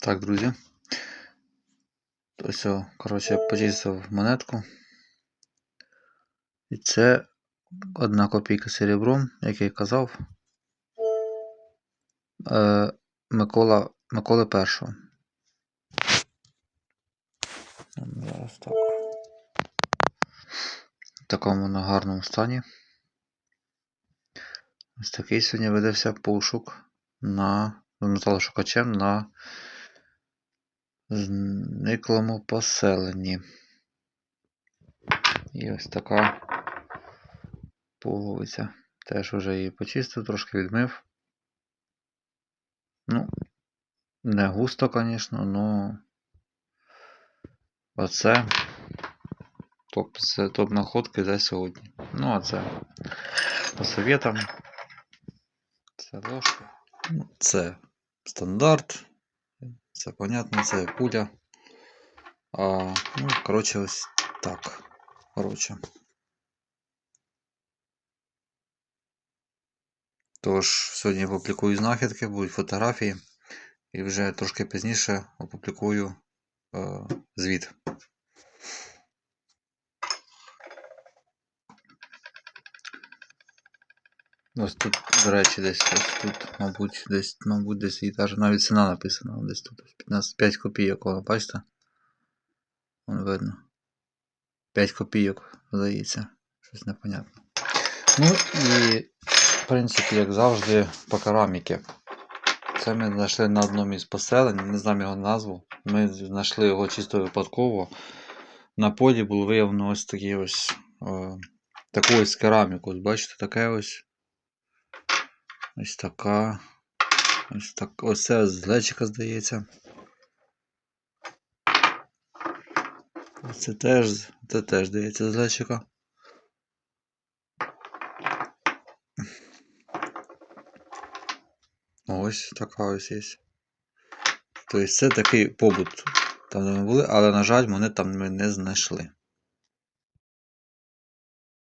Так, друзі. Ось, коротше, я почистив монетку. І це одна копійка серебром, як я казав. Е, Микола, Миколи першого. Так. В такому вона гарному стані. Ось такий сьогодні ведеться пошук на металошукачем на зниклому поселенні. І ось така пуговиця. Теж вже її почистив, трошки відмив. Ну, не густо, звісно, но оце топ, топ находки за сьогодні. Ну, а це по совєтам. Це ложка. Ну, Це стандарт. Це понятно, це пуля. А, ну, коротше, ось так. Коротше. Тож, сьогодні я публікую знахідки, будуть фотографії. І вже трошки пізніше опублікую е, звіт. Ось тут, до речі, десь ось тут, мабуть, десь, мабуть, десь і даже навіть ціна написана. Десь тут 15, 5 копійок, воно, бачите? Вон видно. 5 копійок, здається. Щось непонятно. Ну і, в принципі, як завжди, по кераміки. Це ми знайшли на одному із поселень, не знаю його назву. Ми знайшли його чисто випадково. На полі було виявлено ось такий ось е, таку ось кераміку. Бачите, таке ось. Ось така. Ось так. Ось це з глечика, здається. Це теж, це теж здається з глечика. Ось така ось є. Тобто це такий побут, там де ми були, але, на жаль, монет там ми не знайшли.